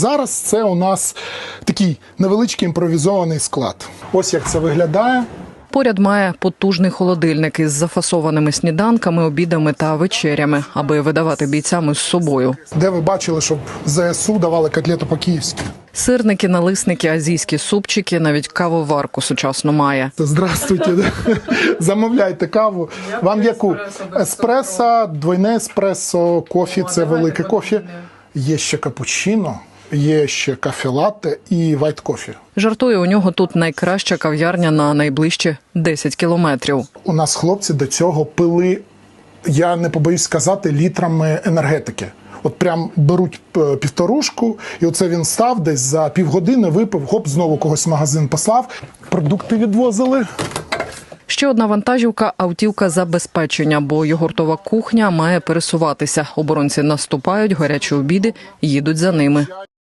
Зараз це у нас такий невеличкий імпровізований склад. Ось як це виглядає. Поряд має потужний холодильник із зафасованими сніданками, обідами та вечерями, аби видавати бійцям із собою. Де ви бачили, щоб ЗСУ давали котлету по-київськи? Сирники, налисники, азійські супчики, навіть кавоварку сучасно має. Здравствуйте. Замовляйте каву. Вам яку? Еспресо, двойне еспресо, кофі це велике кофі. Є ще капучино, є ще кафе-латте і вайт кофі. Жартує, у нього тут найкраща кав'ярня на найближчі 10 кілометрів. У нас хлопці до цього пили, я не побоюсь сказати, літрами енергетики. От прям беруть е, півторушку, і оце він став десь за півгодини, випив, хоп, знову когось в магазин послав. Продукти відвозили. Ще одна вантажівка автівка забезпечення, бо йогуртова кухня має пересуватися. Оборонці наступають, гарячі обіди їдуть за ними.